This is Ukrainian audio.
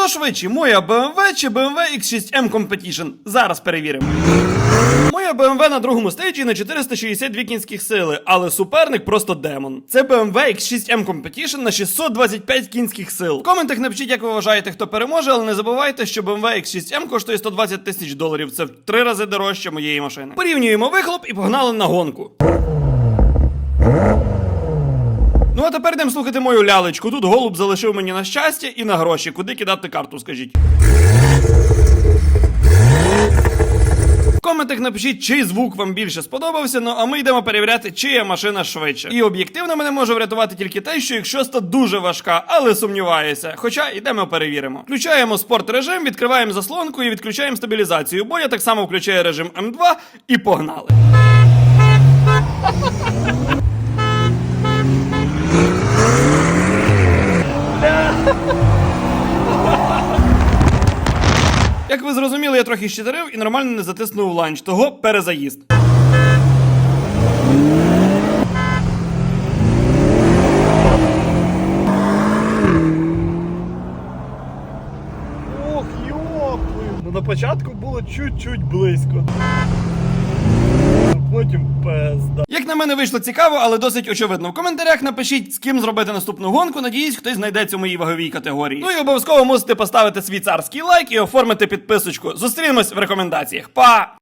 Хто швидший, моя BMW чи BMW X6M Competition? Зараз перевіримо. Моя BMW на другому стейджі на 462 кінських сили, але суперник просто демон. Це BMW X6M Competition на 625 кінських сил. В коментах напишіть, як ви вважаєте, хто переможе, але не забувайте, що BMW X6M коштує 120 тисяч доларів. Це в три рази дорожче моєї машини. Порівнюємо вихлоп і погнали на гонку. А тепер йдемо слухати мою лялечку. Тут голуб залишив мені на щастя і на гроші. Куди кидати карту, скажіть. В коментах напишіть, чий звук вам більше сподобався. Ну а ми йдемо перевіряти, чия машина швидше. І об'єктивно мене може врятувати тільки те, що якщо ста дуже важка, але сумніваюся. Хоча йдемо перевіримо. Включаємо спорт режим, відкриваємо заслонку і відключаємо стабілізацію. Бо я так само включаю режим М2 і погнали. Як ви зрозуміли, я трохи щитарив і нормально не затиснув ланч, того перезаїзд. Ох, йопою. Ну на початку було чуть-чуть близько. А потім пизда. На мене вийшло цікаво, але досить очевидно. В коментарях напишіть, з ким зробити наступну гонку. Надіюсь, хтось знайдеться у моїй ваговій категорії. Ну і обов'язково мусите поставити свій царський лайк і оформити підписочку. Зустрінемось в рекомендаціях. Па!